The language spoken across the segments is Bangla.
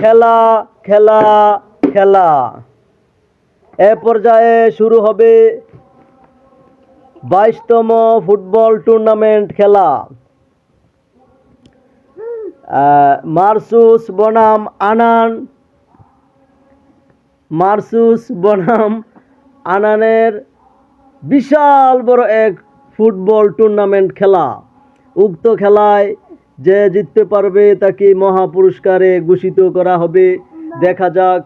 খেলা খেলা খেলা। এ পর্যায়ে শুরু হবে বাইশতম ফুটবল টুর্নামেন্ট খেলা। মার্সুস বনাম আনান, মার্সুস বনাম আনানের বিশাল বড় এক ফুটবল টুর্নামেন্ট খেলা। উক্ত খেলায় যে জিততে পারবে তাকে মহা পুরস্কারে ঘোষিত করা হবে। দেখা যাক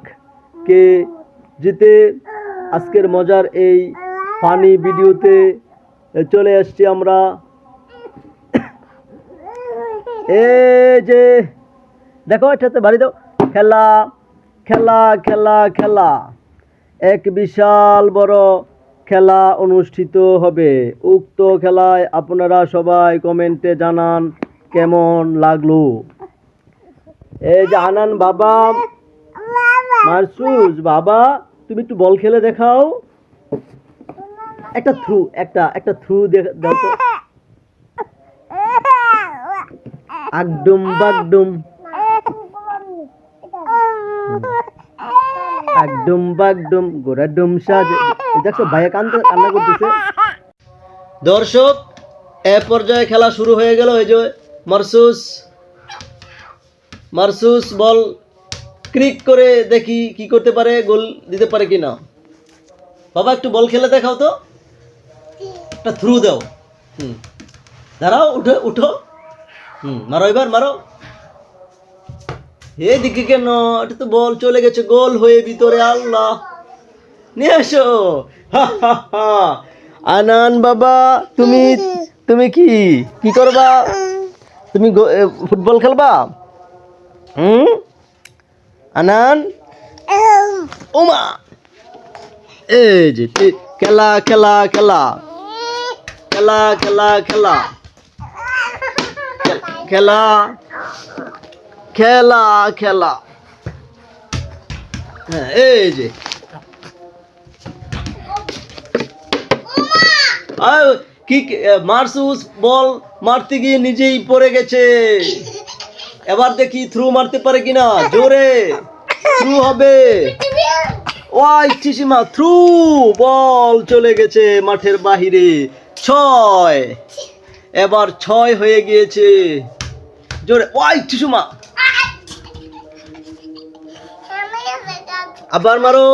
কে জিতে। আজকের মজার এই ফানি ভিডিওতে চলে আসছি আমরা। এ যে, দেখো এটাতে বাড়ি দাও। খেলা খেলা খেলা খেলা। এক বিশাল বড় খেলা অনুষ্ঠিত হবে। উক্ত খেলায় আপনারা সবাই কমেন্টে জানান। কেমন লাগল? এই যে আনান বাবা, মারসুস, বাবা, তুমি একটু বল খেলে দেখাও। একটা থ্রু, একটা একটা থ্রু দাও তো। আগডুম, বাগডুম। একদম বাগডুম গোড়া ডুম সাজ। দেখছ ভাইয়া কান্দতে কান্না করতেছে। দর্শক, এ পর্যায়ে খেলা শুরু হয়ে গেল, এই যে মারসুস মারসুস বল ক্রিক করে দেখি কি করতে পারে গোল দিতে পারে কিনা। বাবা একটু বল খেলে দেখাও তো। একটা থ্রু দাও। হুম। দাঁড়াও উঠো উঠো। হুম মারো এবার মারো। এদিকে কেন? এটা তো বল চলে গেছে গোল হয়ে ভিতরে আল্লাহ। নিয়ে হা, হা, হা। আনান বাবা তুমি তুমি কি? কি করবা? তুমি ফুটবল খেলবা? হুম? আনান? ওমা এই যে খেলা খেলা খেলা। খেলা খেলা খেলা। খেলা খেলা খেলা। হ্যাঁ এই যে। আয়, কি মারসুস বল মারতে গিয়ে নিজেই পড়ে গেছে। এবার দেখি থ্রু মারতে পারে কিনা। জোরে। থ্রু হবে। ওয়াই চিসিমা থ্রু বল চলে গেছে মাঠের বাহিরে। ছয়। এবার ছয় হয়ে গিয়েছে। জোরে। ওয়াই চিসুমা আবার মারো।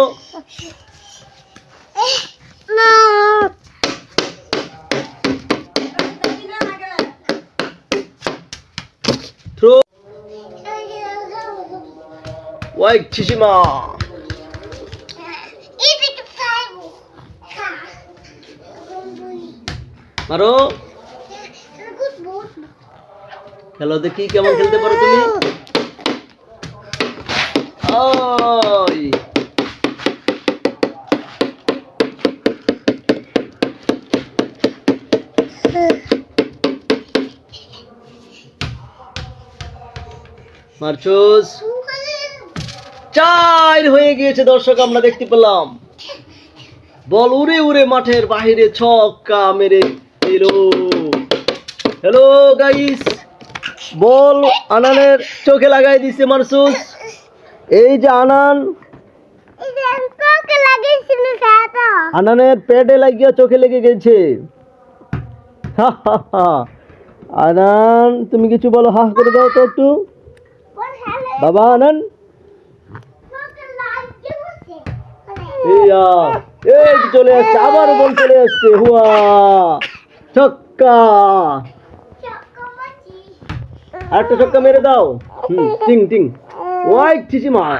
와이 치지마 মারো খেলো দেখি কেমন খেলতে পারো তুমি? মারছোস? চার হয়ে গিয়েছে দর্শক আমরা দেখতে পেলাম। বল উড়ে উড়ে মাঠের বাহিরে ছক্কা মেরে এলো হ্যালো গাইস বল আনানের চোখে লাগাই দিছে মারসুস এই যে আনান আনানের পেটে লাগিয়া চোখে লেগে গেছে। হা, হা, হা। আনান তুমি কিছু বলো হা করে দাও তো একটু। বাবা আনান। ইয়া, এই চলে আসছে আবার বল চলে আসছে হুয়া। ছক্কা। আরেকটা ছক্কা মেরে দাও। হুম টিং টিং। ওয়াই ঠিসি মার